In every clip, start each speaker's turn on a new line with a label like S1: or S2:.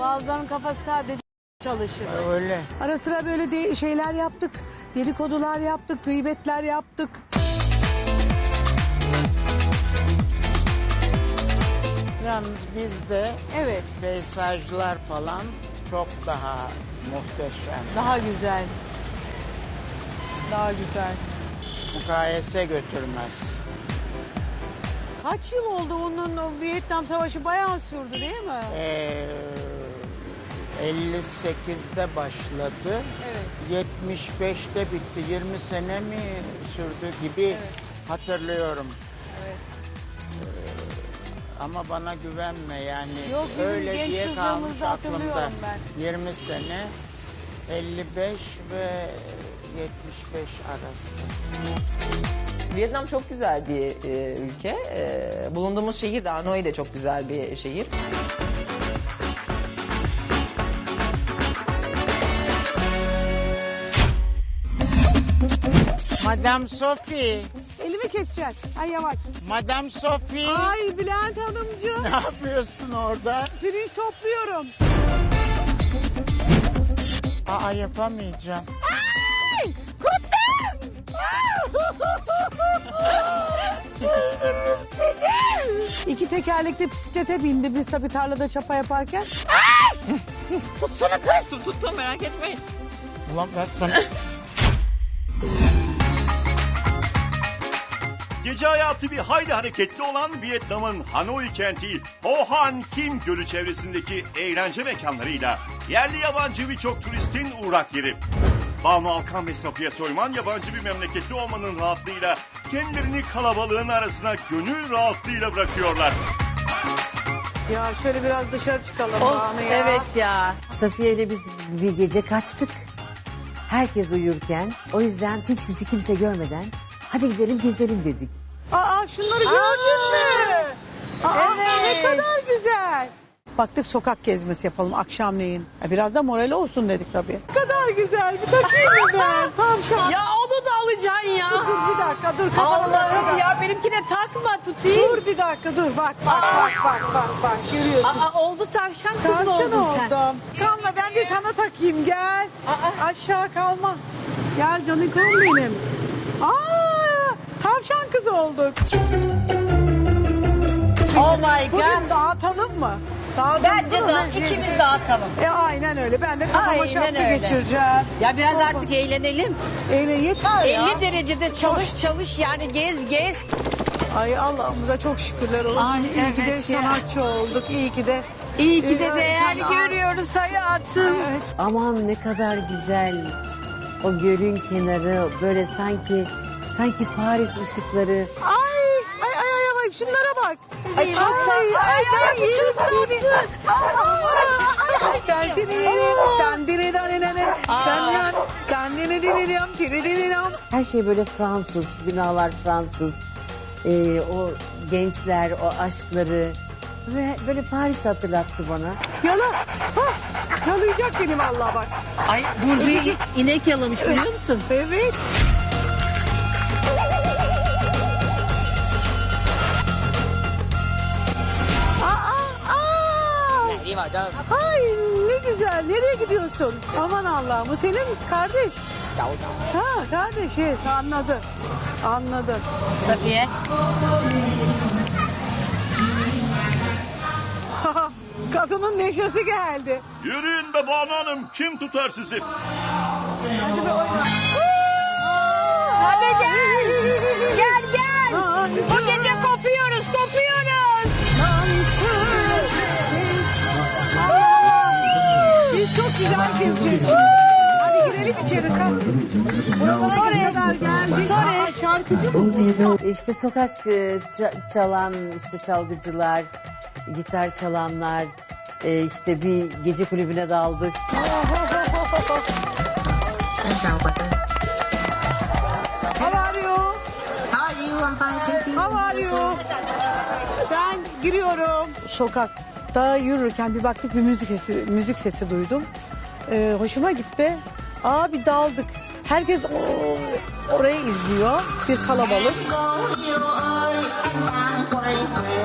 S1: Bazılarının kafası sadece çalışır.
S2: Öyle.
S1: Ara sıra böyle de şeyler yaptık. Dedikodular yaptık, gıybetler yaptık.
S2: Yalnız bizde
S1: Evet,
S2: peyzajlar falan çok daha muhteşem.
S1: daha güzel. Daha güzel.
S2: Mukayese götürmez.
S1: Kaç yıl oldu onun o Vietnam Savaşı bayağı sürdü değil mi?
S2: Ee, 58'de başladı.
S1: Evet.
S2: 75'te bitti. 20 sene mi sürdü gibi hatırlıyorum.
S1: Evet.
S2: Ama bana güvenme yani.
S1: Yok,
S2: öyle diye kalmış aklımda.
S1: hatırlıyorum ben.
S2: 20 sene 55 ve 75 arası.
S3: Vietnam çok güzel bir e, ülke. E, bulunduğumuz şehir de Hanoi de çok güzel bir şehir.
S2: Madame Sophie,
S1: Elimi keseceksin. Ay yavaş.
S2: Madame Sophie.
S1: Ay Bülent Hanımcığım.
S2: Ne yapıyorsun orada?
S1: Pirinç topluyorum.
S2: Aa yapamayacağım.
S1: İki tekerlekli bisiklete bindi biz tabii tarlada çapa yaparken.
S3: Tuttum tuttum merak etmeyin.
S2: Ulan ben sana...
S4: Gece hayatı bir hayli hareketli olan Vietnam'ın Hanoi kenti Ho Han Kim Gölü çevresindeki eğlence mekanlarıyla yerli yabancı birçok turistin uğrak yeri. Banu Alkan ve Safiye Soyman yabancı bir memleketli olmanın rahatlığıyla kendilerini kalabalığın arasına gönül rahatlığıyla bırakıyorlar.
S1: Ya şöyle biraz dışarı çıkalım Banu ya.
S5: Evet ya. Safiye ile biz bir gece kaçtık. Herkes uyurken o yüzden hiç bizi kimse görmeden hadi gidelim gezelim dedik.
S1: Aa şunları gördün mü? Aa, ne
S5: Evet.
S1: kadar güzel. Baktık sokak gezmesi yapalım akşamleyin. Ha, Biraz da moral olsun dedik tabii. Ne kadar güzel bir takayım mı ben? Tavşan.
S5: Ya onu da alacaksın ya.
S1: Dur bir dakika dur. kafana
S5: Allah'ım
S1: takma.
S5: ya benimkine takma tutayım.
S1: Dur bir dakika dur bak bak bak bak bak bak görüyorsun.
S5: Aa, oldu tavşan kızım
S1: Tavşan
S5: oldun sen.
S1: oldum. Kalma ben de sana takayım gel. Aşağı kalma. Gel canikom benim. Aa, tavşan kız olduk.
S5: Oh my
S1: Bugün
S5: god.
S1: dağıtalım mı? Dağıtalım
S5: Bence de ikimiz dağıtalım.
S1: E aynen öyle. Ben de kafama
S5: Aynen
S1: şapka
S5: öyle.
S1: geçireceğim.
S5: Ya biraz artık eğlenelim.
S1: Eyle yeter ya.
S5: 50 derecede çalış çalış yani gez gez.
S1: Ay Allah'ımıza çok şükürler olsun.
S5: Ay,
S1: iyi ki de
S5: evet ya.
S1: sanatçı olduk. İyi ki de.
S5: İyi ki de
S1: Ee,
S5: değer
S1: sana-
S5: görüyoruz hayatım.
S1: Evet.
S5: Aman ne kadar güzel. O gölün kenarı böyle sanki sanki Paris ışıkları.
S1: Ay ay ay ay ay şunlara bak.
S5: Ay, çok.
S1: Ay
S5: Ay,
S1: ben
S5: ay,
S1: yerim
S5: çok
S1: seni. Ay, Ben seni yerim. Dandini danini dandan. Dandini dinilam tiridinilam.
S5: Her şey böyle Fransız, binalar Fransız. Ee, o gençler, o aşkları ve böyle Paris hatırlattı bana.
S1: Yala. Hah, yalayacak beni vallahi bak.
S5: Ay Burcu'yu inek yalamış biliyor musun?
S1: Evet. Aa. Ay ne güzel. Nereye gidiyorsun? Aman Allah'ım bu senin kardeş. Ha kardeş yes anladı. Anladı.
S5: Safiye.
S1: Kadının neşesi geldi.
S4: Yürüyün be Banu Hanım kim tutar sizi?
S1: Hadi be oyna.
S5: Hadi gel. Gel gel. Bu gece kopuyoruz, kopuyoruz.
S1: Gezeceğiz. Hadi girelim içeri kalk. Buralara kadar geldik. Sonra şarkıcı mı?
S5: İşte sokak e, ça- çalan işte çalgıcılar, gitar çalanlar, e, işte bir gece kulübüne daldık.
S1: How are you? How are you? Ben giriyorum. Sokakta yürürken bir baktık bir müzik sesi, müzik sesi duydum e, hoşuma gitti. Abi daldık. Herkes o, orayı izliyor. Bir kalabalık.
S4: Hayat...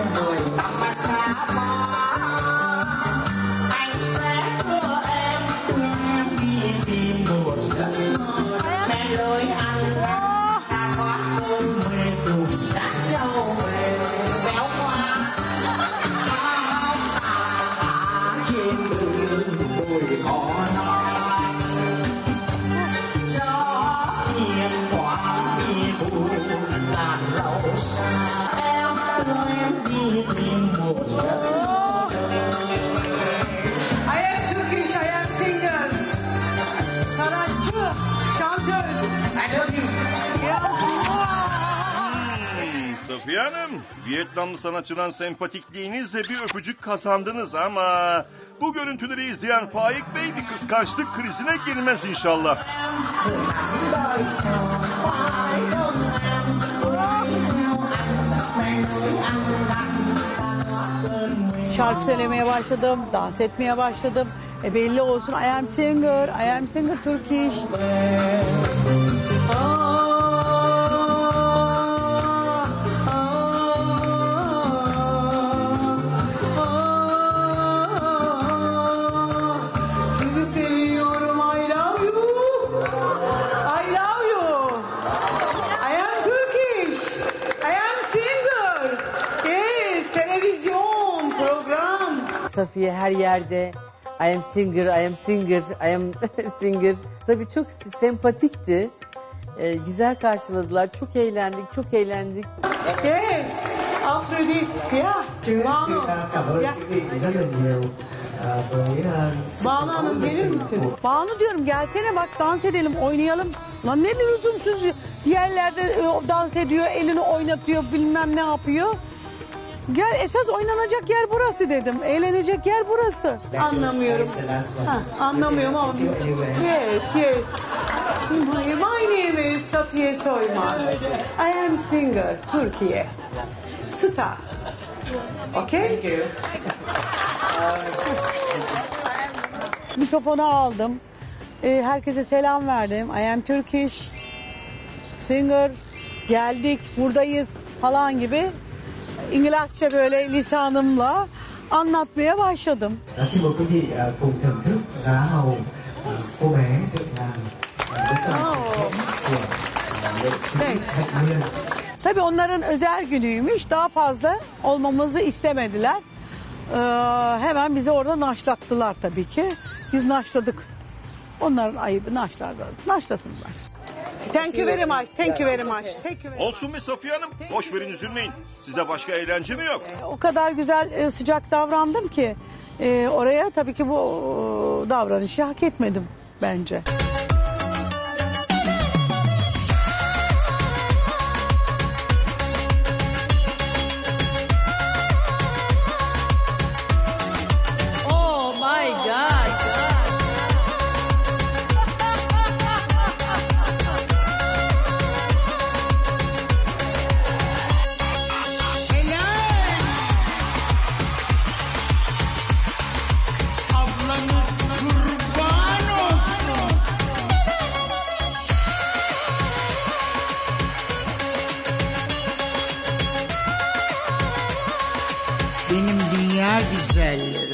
S4: Safiye Hanım, Vietnamlı sanatçıdan sempatikliğinizle bir öpücük kazandınız ama... Bu görüntüleri izleyen Faik Bey bir kıskançlık krizine girmez inşallah.
S1: Şarkı söylemeye başladım, dans etmeye başladım. E belli olsun I am singer, I am singer Turkish.
S5: Safiye her yerde I am singer, I am singer, I am singer. Tabii çok sempatikti. Ee, güzel karşıladılar. Çok eğlendik, çok eğlendik.
S1: Yes, Afrodit. Yeah, Banu.
S6: sự
S1: Banu Hanım gelir misin? Banu diyorum gelsene bak dans edelim, oynayalım. Lan ne lüzumsuz yerlerde e, dans ediyor, elini oynatıyor, bilmem ne yapıyor. Gel esas oynanacak yer burası dedim. Eğlenecek yer burası. Anlamıyorum. Ha, anlamıyorum ama. Yes, yes. My, name is Safiye Soyman. I am singer, Türkiye. Star. Okay? Mikrofonu aldım. Ee, herkese selam verdim. I am Turkish singer. Geldik, buradayız falan gibi. İngilizce böyle lisanımla anlatmaya başladım.
S6: Xin mời quý vị cùng thưởng thức giá hầu cô bé được làm của nghệ sĩ Hạnh Nguyên.
S1: Tabii onların özel günüymüş. Daha fazla olmamızı istemediler. Ee, hemen bizi orada naşlattılar tabii ki. Biz naşladık. Onların ayıbı naşlarlar. Naşlasınlar. Thank you very much. Thank you very much. Thank you very much.
S4: Olsun be Safiye Hanım, boş verin üzülmeyin. Size başka eğlence mi yok?
S1: O kadar güzel e, sıcak davrandım ki e, oraya tabii ki bu e, davranışı hak etmedim bence.
S2: Mademoiselle